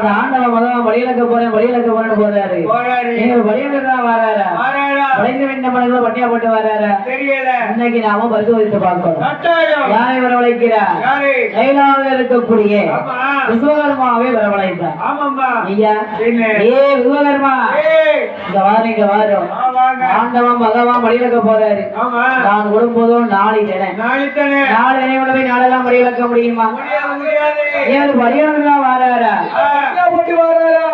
இந்த ஆண்டவ மதம் வழியிலக்க போறேன் வழியிலக்க போறேன்னு போறாரு. நீங்க வழியில வராரா? வளைந்து விண்ண மனங்களை பட்டியா போட்டு வராரா? இன்னைக்கு நாம பரிசோதித்து பார்க்கணும். யாரை வரவழைக்கிறார்? கைலாவில் இருக்கக்கூடிய விஸ்வகர்மாவை வரவழைத்தார் ஐயா ஏ விஸ்வகர்மா. இங்க வாரு இங்க வாரும் ஆண்டவன் பகவான் வழியிலக்க போறாரு. நான் விடும்போதும் நாளை தினம் நாளை நினைவுடவே நாளெல்லாம் வழியிலக்க முடியுமா? ஏன் வழியிலக்கா வராரா?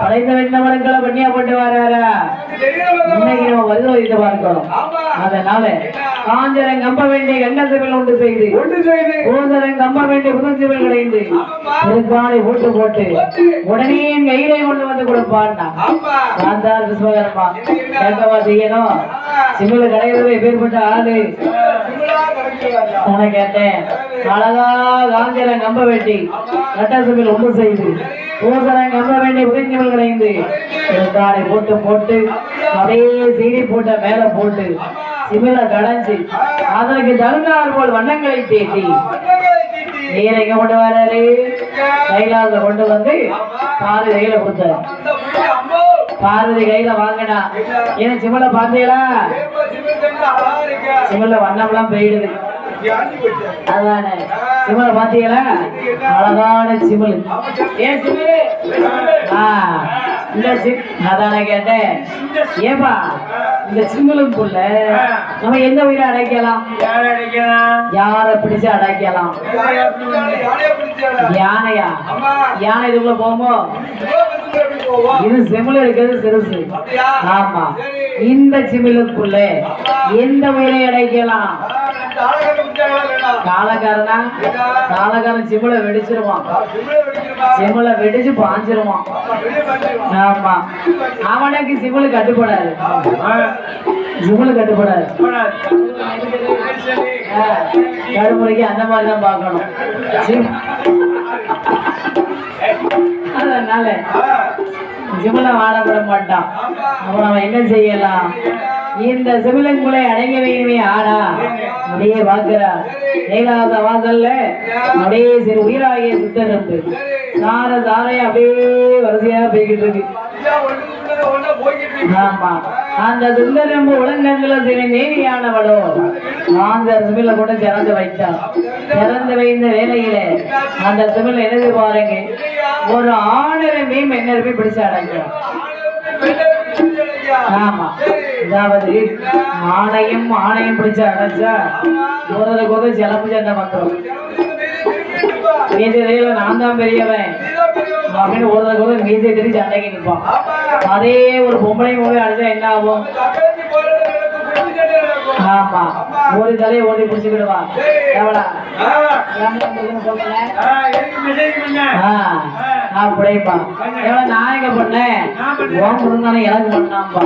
படைத்த வெண்ண மரங்களை பண்ணியா போட்டு வராரா? இன்னைக்கு நம்ம பார்க்கணும். அதனால காஞ்சரன் கம்ப வேண்டிய கண்டசபில் உண்டு செய்து பூசரன் கம்ப வேண்டிய புதஞ்சபில் கிடைந்து திருக்காலை போட்டு போட்டு உடனே என் கையிலே கொண்டு வந்து கொடுப்பான்னா? சாந்தார் விஸ்வகர்மா கேட்கவா செய்யணும்? சிமில கடையில பேர்பட்ட ஆளு. உன கேட்டேன். அழகா காஞ்சரன் கம்ப வேண்டி கட்டசபில் ஒன்று செய்து பூசரன் கம்ப வேண்டிய புதஞ்சபில் கிடைந்து திருக்காலை போட்டு போட்டு அப்படியே சீனி போட்ட மேல போட்டு சிமில கடைஞ்சு அதற்கு தகுந்தாற் போல் வண்ணங்களை தீட்டி நீரை கொண்டு வராரு கைலாச கொண்டு வந்து பார்வதி கையில கொடுத்தாரு. பார்வதி கையில வாங்கடா ஏன் சிமல பார்த்தீங்களா? சிமல்ல வண்ணம்லாம் போயிடுது. அதானே? சிமில பாத்தீங்களா அழகான சிமல் ஏன் சிமல் ஆ. இந்த அதானே கேட்டேன். ஏப்பா இந்த சிமிழுக்குள்ள நம்ம எந்த உயிரை அடைக்கலாம் யாரை பிடிச்சு அடைக்கலாம் யானையா? யானை இதுக்குள்ள போகுமோ? இது செமிழ் இருக்கிறது சிறுசு. ஆமா. இந்த சிமிழுக்குள்ள எந்த உயிரை அடைக்கலாம் காலக்காரனா? காலக்காரன் சிமிழை வெடிச்சிருவான். சிமிழை வெடிச்சு பாஞ்சிருவான். ஆமா. அவனுக்கு சிமிழ் கட்டுப்படாது. சிமிழ் கட்டுப்படாது. கடுமுறைக்கு அந்த மாதிரி தான் பார்க்கணும். அதனால சிமிழ ஆடப்பட மாட்டான் அப்ப நம்ம என்ன செய்யலாம்? இந்த சிமிழன் அடங்க வேணுமே ஆடா. அப்படியே பார்க்கிறா ஏகாத வாசல்ல அப்படியே சிறு உயிராகிய சித்தருந்து சார சாரை அப்படியே வரிசையா போய்கிட்டு இருக்கு. ஆமா. அந்த சுந்தரம்பு உலகங்கள சில நேவியானவளோ. அந்த சிமில கூட திறந்து வைத்தான் திறந்து வைத்த வேலையில அந்த சிமில் என்னது பாருங்க. ஒரு ஆணரமையும் என்னருமே மென்னருமே பிடிச்சு அடைஞ்சான் ஆமா. அதாவது ஆணையும் ஆணையும் பிடிச்சு அடைச்சா போறதுக்கு போது சிலப்பு சண்டை வந்துடும் மீசையில நான் தான் பெரியவன். அப்படின்னு போறதுக்கு போது மீசை திரி சண்டைக்கு நிற்பான். அதே ஒரு பொம்பளை மூவி அடிச்சா என்ன ஆகும்? ஆமா ஒரு தலையை ஓடி பிடிச்சுக்கிடுவா. எவடா ஆ. அப்படியேப்பா எவ்வளோ நான் எங்க பண்ணேன். உன் முருங்கான எனக்கு பண்ணாம்பா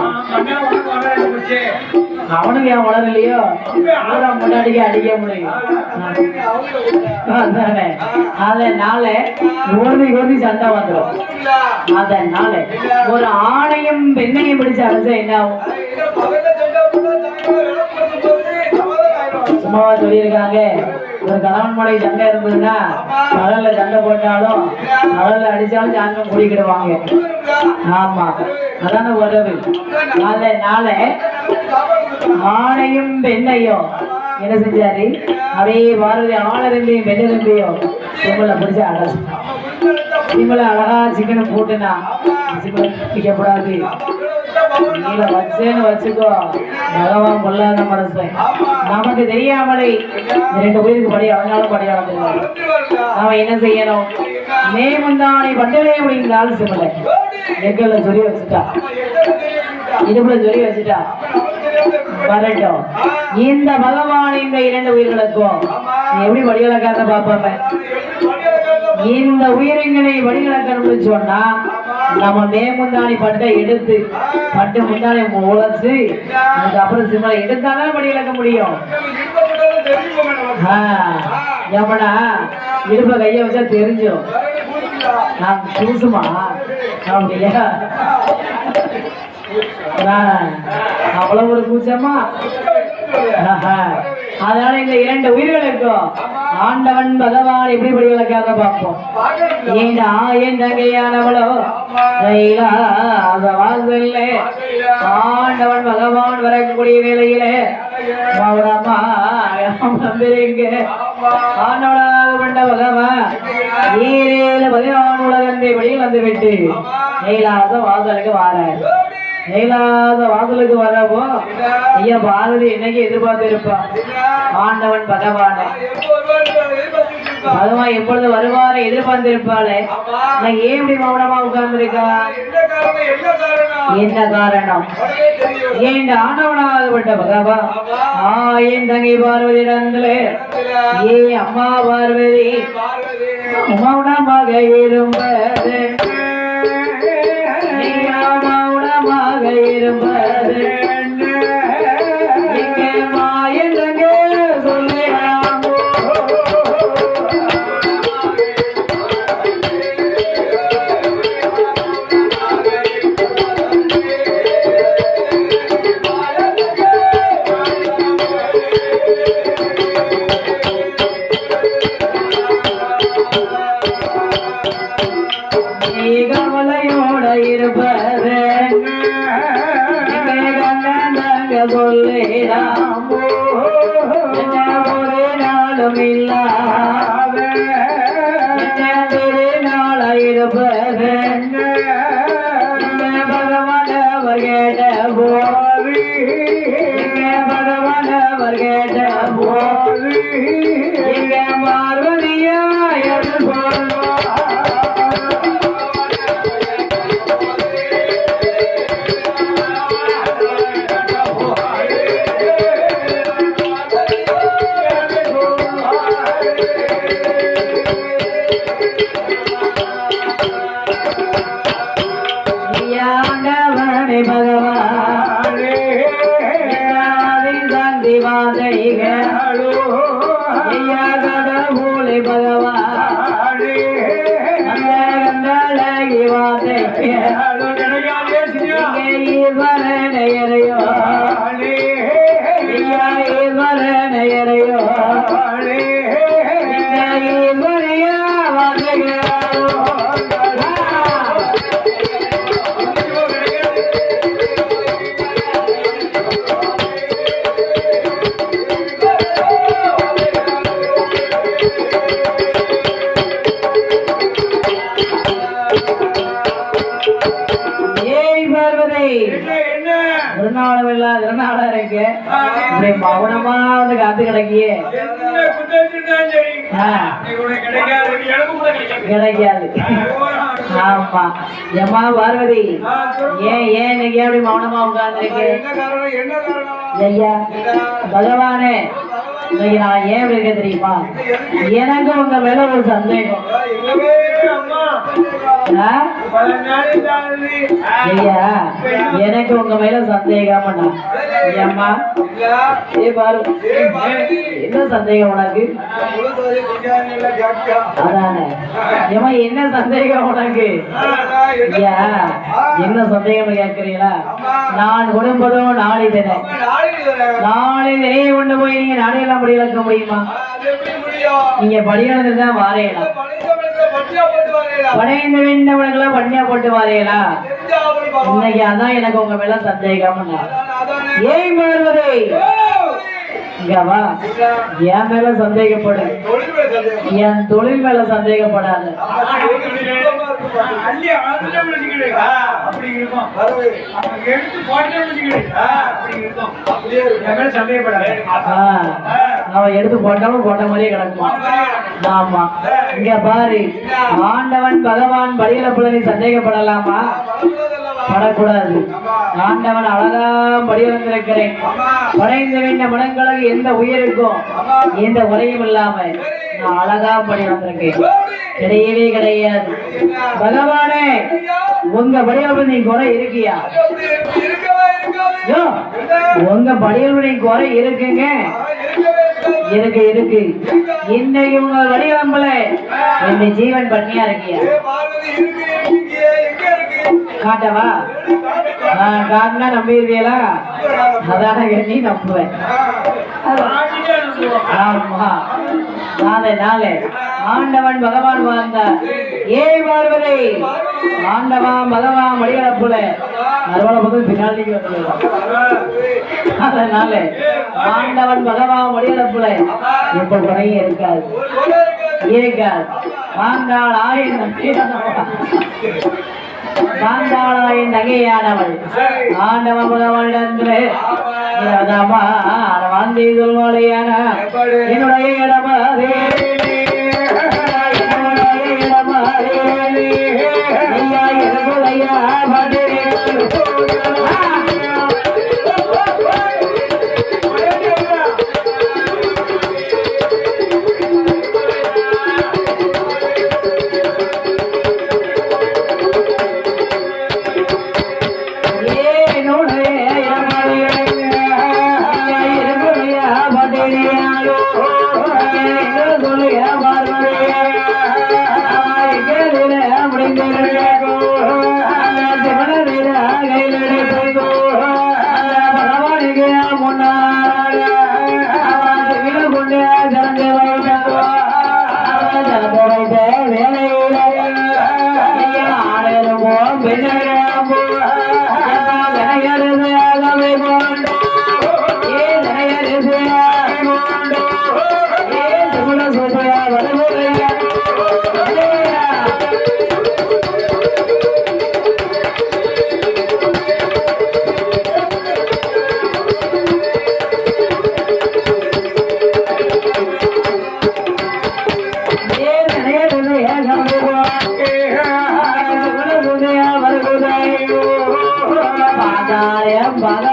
அவனுக்கு என் வளரலையோ ஊரா முன்னாடிக்கு அடிக்க முடியும். அதானே. அதனால ஓதி ஓதி சண்டை வந்துடும் அதனால ஒரு ஆணையும் பெண்ணையும் பிடிச்சு அடைச்சா என்ன ஆகும்? சும்மாவா சொல்லியிருக்காங்க. ஒரு கணவன் மனை சண்டை இருந்ததுன்னா கடல்ல சண்டை போட்டாலும் கடல்ல அடிச்சாலும் சாந்தம் குடிக்கிடுவாங்க ஆமா. அதான உறவு. நாளை ஆணையும் பெண்ணையும் என்ன செஞ்சாரு? அதே பாரதி ஆணரந்தையும் பெண்ணிருந்தையும் சிம்மலை பிடிச்ச அடைச்சு சிம்மலை அழகா சிக்கனை போட்டுனா சிம்மலை பிடிக்கப்படாது நீல வச்சேன்னு வச்சுக்கோ. பகவான் கொள்ளாத மனசு. நமக்கு தெரியாமலே இரண்டு ரெண்டு உயிருக்கு படி அவனாலும் படி அளந்துருவாரு அவன் என்ன செய்யணும்? மே முந்தானை பட்டலே அப்படிங்கிறாலும் சிம்மலை எக்கல்ல சொல்லி வச்சுட்டா. இடுப்புல சொல்லி வச்சுட்டா. வரட்டும். இந்த பகவான் இந்த இரண்டு உயிர்களுக்கும் நீ எப்படி வடிகளக்காரத பாப்பாம இந்த உயிரிங்களை வடிகளக்கணும்னு சொன்னா நம்ம மேமுந்தாணி பட்டை எடுத்து பட்டு முந்தாணி உழைச்சு அதுக்கப்புறம் சிம்மலை எடுத்தாதான் படி இழக்க முடியும். இருக்கப்பட்டது ஆ, இடுப்ப கைய வச்சா தெரிஞ்சும் நான் புதுசுமா அப்படியா? நான் அவ்வளவு ஒரு பூச்சம்மா அதனால இந்த இரண்டு உயிர்களுக்கும் ஆண்டவன் பகவான் எப்படி படி விளக்காத பார்ப்போம். இந்த ஏண்டா என் தங்கையானவளோ வாசல்ல ஆண்டவன் பகவான் வரக்கூடிய வேலையிலே மௌனமா ஆண்டவனாக கொண்ட பகவான் ஈரேல பகவான் உலகத்தை வெளியில் வந்து விட்டு கைலாச வாசலுக்கு வாரார். கைலாச வாசலுக்கு வரப்போ ஐயா பாரதி என்னைக்கு எதிர்பார்த்து இருப்பான் ஆண்டவன் பகவான? பகவான் எப்பொழுது வருவாரை எதிர்பார்த்திருப்பாளே. நான் ஏன் இப்படி மௌனமா உட்கார்ந்துருக்கா? என்ன காரணம்? ஏன் ஆண்டவனாகப்பட்ட பகவா ஆ என் தங்கை பார்வதி இடங்களே ஏ அம்மா பார்வதி. மௌனமாக இருப்பது மௌனமாக கண்ணங்க சொல்லிடாமோ என்ன ஒரு நாளும் இல்லாத என்ன திருநாள இருப்பது இங்கே பகவானவர் கேட்ட போது இங்கே பகவானவர் கேட்ட போது கண்டழகி வாதைக இங்கே ஈஸ்வரனையரையோ இப்படி மௌனமா வந்து காத்து கிடக்கியே கிடைக்காது ஆமா. ஏம்மா பார்வதி? ஏன் ஏன் இன்னைக்கு அப்படி மௌனமா உட்கார்ந்துருக்கு ஐயா பகவானே இன்னைக்கு நான் ஏன் இப்படி தெரியுமா? எனக்கு உங்க மேல ஒரு சந்தேகம். ஆ? ஐயா எனக்கு உங்க மேல சந்தேகம் ஏம்மா? ஏ பாரு என்ன சந்தேகம் உனக்கு? அதானே. ஏம்மா என்ன சந்தேகம் உனக்கு? என்ன ஐயா என்ன சந்தேகம் கேட்கிறீங்களா நான் குடும்பதும் நாளை தினம் நாளை தினையை கொண்டு போய் நீங்க நாளையெல்லாம் படி இழக்க முடியுமா? நீங்க படியானது தான் வாரையலாம் பட்டியா வரீங்களா படையந்த வேண்டவனுக்கெல்லாம் பண்ணியா போட்டு வாரையலா? இன்னைக்கு அதான் எனக்கு உங்க மேல சந்தேகம்னா அதானே ஏய் பார்வதி இங்க வா. என் மேல சந்தேகப்படு. என் தொழில் மேல சந்தேகப்படாத. அவன் எடுத்து போட்டாலும் போட்ட மாதிரியே கிடக்குமா. ஆமா. இங்க பாரு. ஆண்டவன் பகவான் படியில புள்ளி சந்தேகப்படலாமா? படக்கூடாது. ஆண்டவன் அழகா படி வந்திருக்கிறேன் படைந்து வேண்ட மனங்களுக்கு எந்த உயிருக்கும் எந்த உரையும் இல்லாம நான் அழகா படி வந்திருக்கேன் கிடையவே கிடையாது. பகவானே உங்க வடிவமை நீ குறை இருக்கியா? உங்க படியில் குறை இருக்குங்க. இருக்கு இருக்கு. இன்னைக்கு உங்க வடிவம்பல என்னை ஜீவன் பண்ணியா இருக்கியா? காட்டவா? நான் காட்டினா நம்பிடுவீங்களா அதான எண்ணி நம்புவேன். ஆமா. நாளை நாளை. ஆண்டவன் பகவான் வாழ்ந்தார் ஏ பார்வதை. ஆண்டவா பகவான் மடிகளப்புல அறுவலை முதல் பின்னாடி அதனால ஆண்டவன் பகவான் மடிகளப்புல இப்ப குறைய இருக்காது. இருக்காது. ஆண்டாள் ஆயிரம் காந்தாளாயின் நகையானவள். ஆண்டவ முதவனிடத்திலே வாழ்ந்தை சொல்வாளையான என்னுடைய இடமாதே என்னுடைய இடமாதே ஐயா எனக்குதையா பகவானோ ஏ வாழ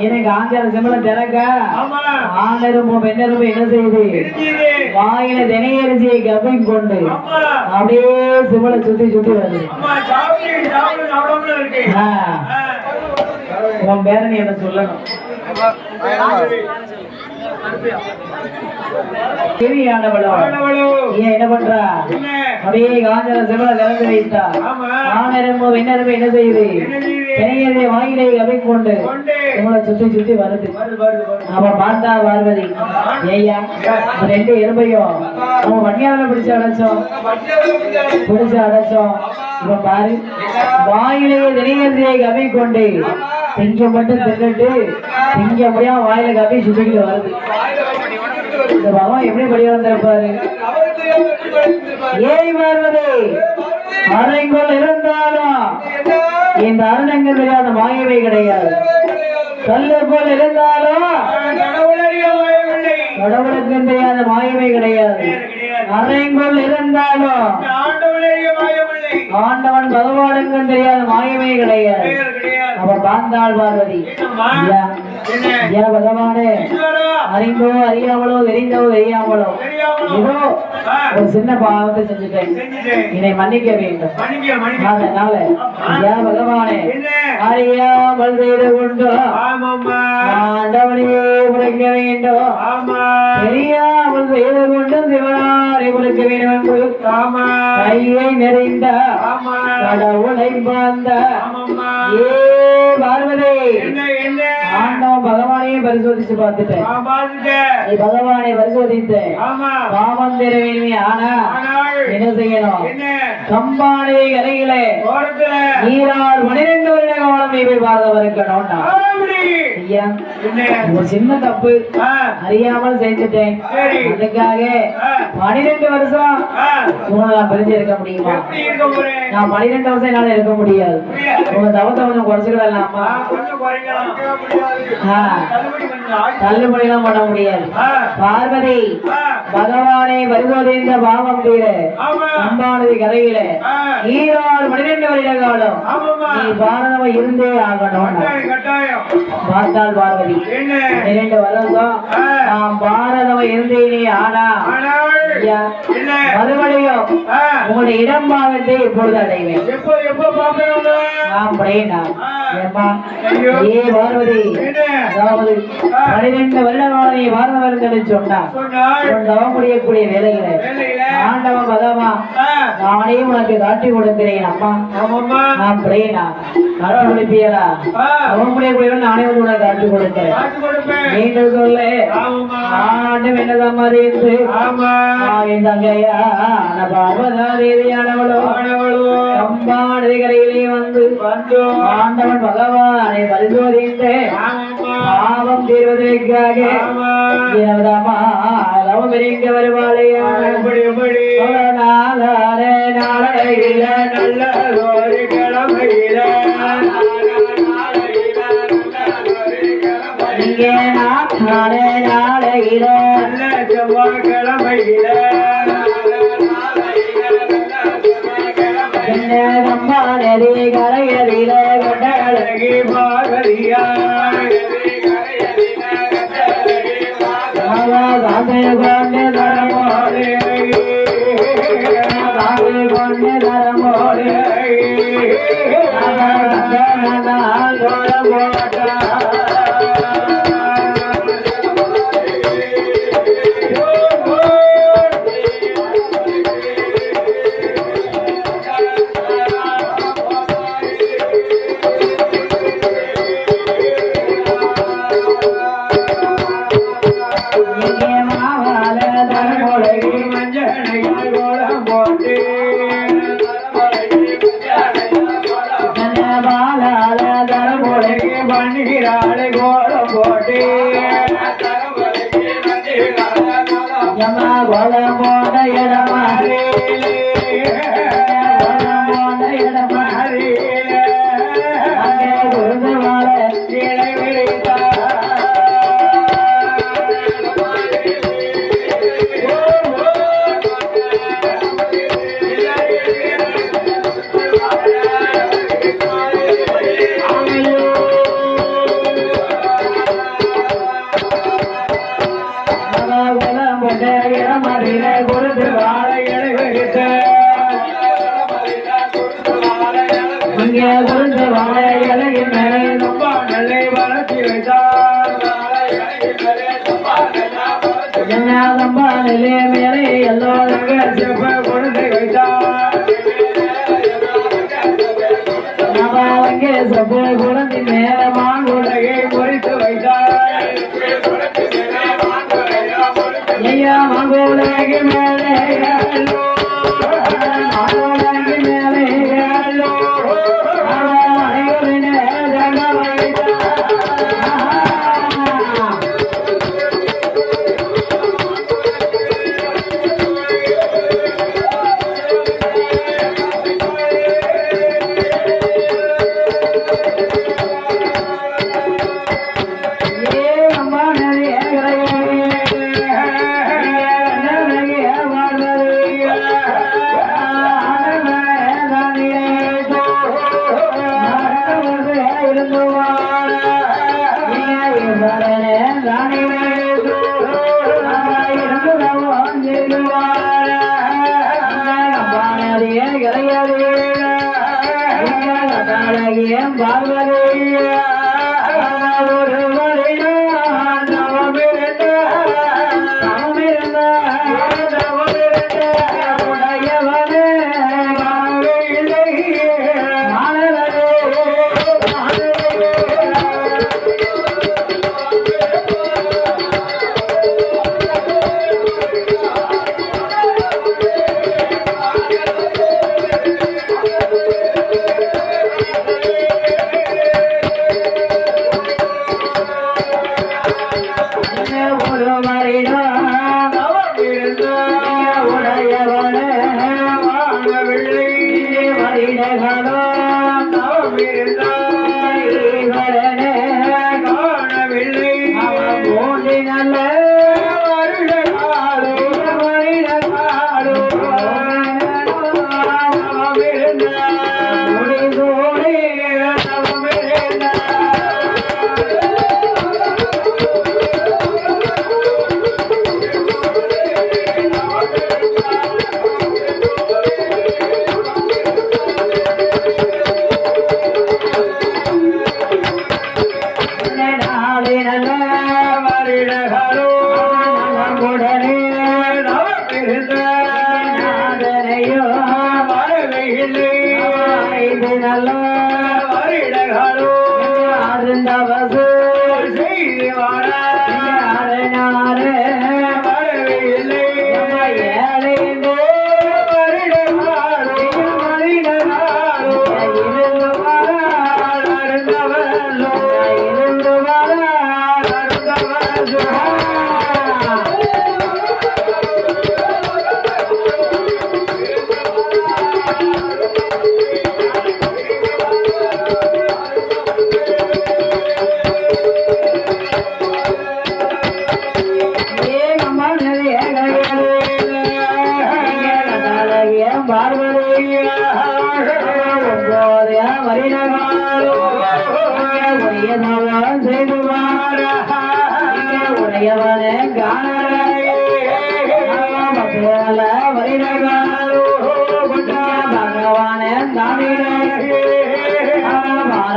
எனக்கு ஆஞ்சர சிவனம் திறக்க. ஆமா. ஆண்டரும்பும் பெண்ணரும்பும் என்ன செய்யுது இருக்குது வாயில தினையரிசியை கப்பை கொண்டு அப்படியே சிவனை சுத்தி சுத்தி வருது. உன் பேரை நீ என்ன சொல்லணும்? என்ன பண்றா? அப்படியே காஞ்சன சிவனை திறந்து வைத்தா. ஆமா. ஆனரும்பும் பெண்ணரும்பும் என்ன செய்யுது? தினையரிசியை வாயிலை கப்பை கொண்டு. சிவனை சுத்தி சுத்தி வருது. அவ பார்த்தா பார்வதி. இந்த ரெண்டு எறும்பையும் அவன் வன்னியாவில பிடிச்சு அடைச்சோம் பிடிச்சு அடைச்சோம் இப்ப பாரு. வாயிலேயே தினையரிசியை கவி கொண்டு திங்க மட்டும் தின்னுட்டு திங்க முடியாம வாயில கவி சுத்திக்கிட்டு வருது. இந்த பகவான் எப்படி படி வந்திருப்பாரு? ஏய் பார்வதி அரைங்கோல் இருந்தாலும் இந்த அருணங்கள் தெரியாத மாயவை கிடையாது. கல்லு போல் இருந்தாலும் கடவுளுக்கு தெரியாத மாயவை கிடையாது. அரைங்கோல் இருந்தாலும் ஆண்டவன் பகவானுக்கு தெரியாத மாயமே கிடையாது. கிடையாது. அவ பார்த்தாள் பார்வதி. என்ன பகவானே அறிந்தோ அறியாமலோ தெரிந்தோ தெரியாமலோ. ஏதோ ஒரு சின்ன பாவத்தை செஞ்சுட்டேன். இதை மன்னிக்க வேண்டும். அதனால ஐயா பகவானே என்ன? அறியாமல் செய்து கொண்டோ. ஆண்டவனையே உரைக்க வேண்டும். தெரியாமல் செய்து கொண்டு சிவனாரை என்று ஆமா. கையை நிறைந்த. கடவுளை ஆமாம்மா. ஏ பார்வதி என்ன, என்ன? ஆண்டவன் பகவானையே பரிசோதிச்சு பார்த்துட்டேன். நீ பகவானை பரிசோதித்தேன் ஆமா. பாவம் தெருவேணுமே ஆனா என்ன செய்யணும்? கம்பானை கரையிலே நீரால் பனிரெண்டு வருட காலம் நீ போய். ஐயா? ஒரு சின்ன தப்பு அறியாமல் செஞ்சுட்டேன். அதுக்காக பனிரெண்டு வருஷம். உங்களை பிரிஞ்சு இருக்க முடியுமா? நான் பனிரெண்டு வருஷம் என்னால இருக்க முடியாது. உங்க தவத்தை கொஞ்சம். ஆ, தள்ளுபடி. தள்ளுபடிலாம் பண்ண முடியாது பார்வதி பகவானை பரிசோதித்த பாவம் தீர. அம்பானது கரையில ஆ, ஈரால் பனிரெண்டு வருட காலம். நீ பாரதம் இருந்தே ஆகணும் பார்த்தால் பார்வதி வருஷம் ஆ, நாம் பாரதம் இருந்தேனே ஆனா? மறுபடியும் உங்களுடைய இடம் பாகத்தை எப்பொழுது அடைவேன் ஐயோ. ஏ பார்வதி? அதாவது பனிரெண்டு வருடமாக நீ பாரதம் இருந்தேன்னு சொன்னா சொன்னால் உன் தவம் முடியக்கூடிய வேலையில வேலையில ஆண்டவன் பகவான் ஆ, நானே உனக்கு காட்டி கொடுக்கிறேன் அம்மா. ஆமாம்மா. அப்படின்னா காட்டி கொடுப்பியலா தவம் முடியக்கூடிய நானே உனக்கு காட்டி கொடுப்பேன். நீங்கள் சொல்லு ஆமாம்மா. ஆண்டு என்னதான் மறிந்து ஆமா. என் தங்கையா பார்வதா தேவியானவளோ ஆனவளோ அம்பாடுகரையிலே வந்து. ஆண்டவன் பகவானை பரிசோதித்து. பாவம் தீர்வதற்காக லவம்? நாளே நாளையில நல்ல ஒரு கிழமையில நாளே நாளையில செவ்வாய்க்கிழமையில என்ன அம்மா நெறி கரையறில கொண்டள அழகி பார்வதியா ஏ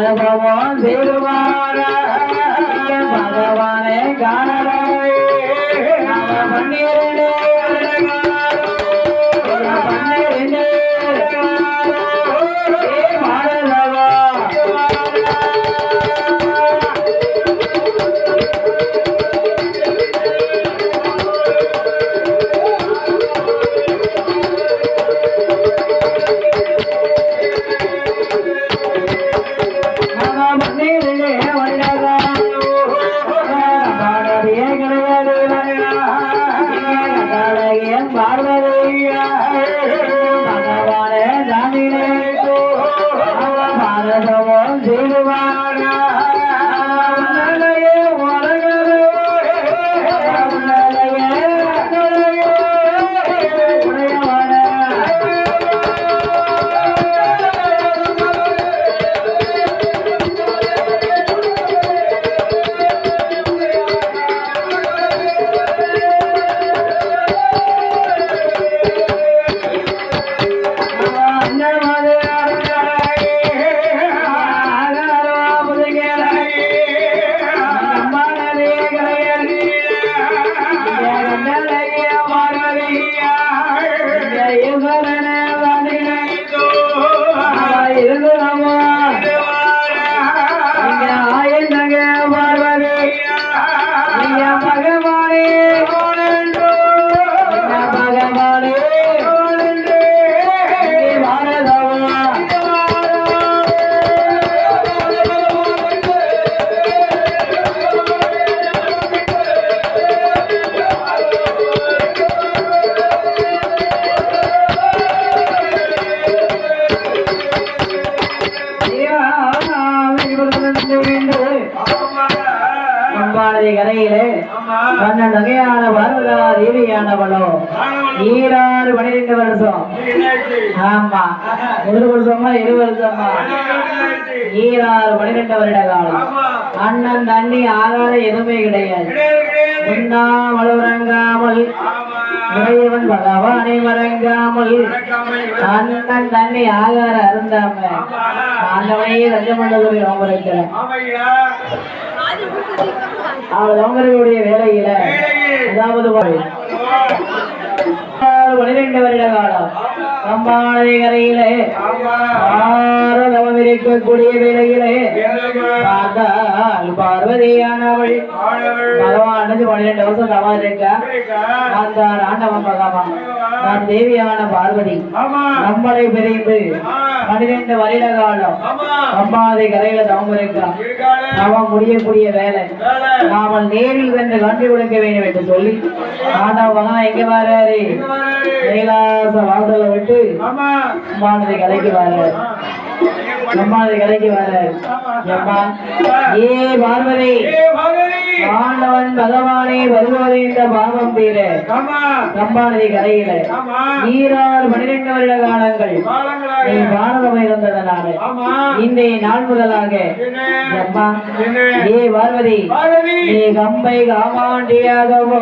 பாரபவன் சேருவார பகவானே காணராயே பன்னீரனே அழகா கண்ணன் நகையான தேவியானவளோ ஆனவளும் ஈராறு பனிரெண்டு வருஷம். ஆமா. ஒரு வருஷமா இரு வருஷமா? ஈராறு பனிரெண்டு வருட காலம். ஆமா அண்ணன் தண்ணி ஆகாரம் எதுவுமே கிடையாது. உண்ணாமல் உறங்காமல் ஆமா இறைவன் பகவானை வணக்காமை அண்ணன் தண்ணி ஆகாரம் அருந்தாம ஆண்டவனையே ரஞ்சம் பண்ணக்கூடிய அவங்களுடைய வேலையில வேலையில். அதாவது பனிரெண்டு வருட காலம். கம்பானை கரையிலே ஆமா இருக்கக்கூடிய வேலையிலே பார்த்தால் பார்வதியானவள். பகவானது பன்னிரண்டு பன்னிரெண்டு வருஷம் தவா இருக்க அந்த ஆண்டவன் பகவான். நான் தேவியான பார்வதி. நம்மளை பிரிந்து ஆ, பன்னிரெண்டு வருட காலம் ஆமா கரையில தவம் இருக்கான் அவன் முடியக்கூடிய வேலை. நாம நேரில் சென்று காண்டி கொடுக்க வேண்டும் என்று சொல்லி ஆண்டவன் பகவான் எங்க இங்க வராரு. கைலாச வாசலை விட்டு ஆமா. அம்பானதை கலைக்கு வராரு அம்பானதை கலைக்கு அம்மா ஏ பார்வதி. ஆண்டவன் பகவானே வருவது இந்த பாவம் கம்பானதி கரையில. ஆமா. ஈராறு பனிரெண்டு வருட காலங்கள் நீ காலங்களாக பாரதம் இருந்ததனால. ஆமா. இன்றைய நாள் முதலாக. அம்மா ஏ பார்வதி. நீ கம்பை காமாண்டியாகவோ.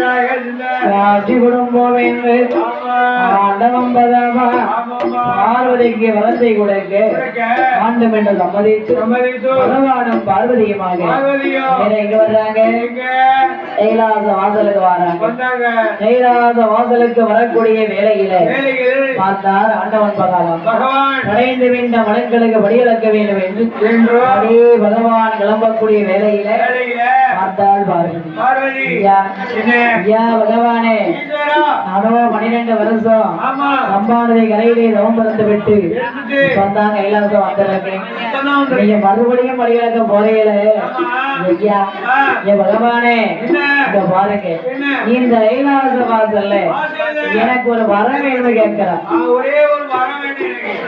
நான் ஏகா ஏகா குடும்பம் என்று ஆண்டவம் பதமா பார்வதிக்கு வளத்தை கொடுக்க இருக்க ஆண்டும் என்று சம்மதித்து பகவானும் பார்வதியுமாக பார்வதியோ எங்க வர்றாங்க. கைலாச வாசலுக்கு வராங்க. கைலாச வாசலுக்கு வரக்கூடிய வேலையில பார்த்தார் ஆண்டவன் பகவான். பகவான் கடைந்து விண்ட மலங்களுக்கு படியிழக்க வேண்டும் என்று. அதே பகவான் கிளம்பக்கூடிய வேலையில பார்வதி ஐயா பகவானே. நானும் பன்னிரெண்டு வருஷம் சம்பானதை கரையிலே தவம் பிறந்து விட்டு வந்தாங்க கைலாசம் வந்திருக்கேன். நீங்க மறுபடியும் போறீங்களே? ஆமா. ஐயா ஏ பகவானே. இங்க பாருங்க. இந்த கைலாச வாசல்ல எனக்கு ஒரு வர வேணும்னு கேட்கிறேன்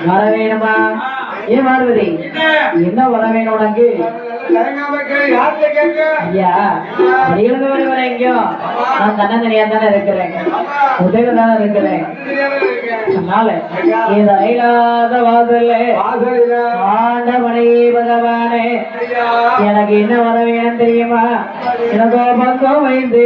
வர வேணுமா ஆ, ஏ பார்வதி என்ன வர வேணும் உனக்கு? ஐயா படியிழந்து வருவர எங்கேயோ? நான் தன்னந்தனியா தானே இருக்கிறேன். உதவி தானே இருக்கிறேன். அதனால இந்த கைலாச வாசல்ல ஆண்டவனே பகவானே எனக்கு என்ன வர வேணும் தெரியுமா? எனக்கு பக்கம் வைத்து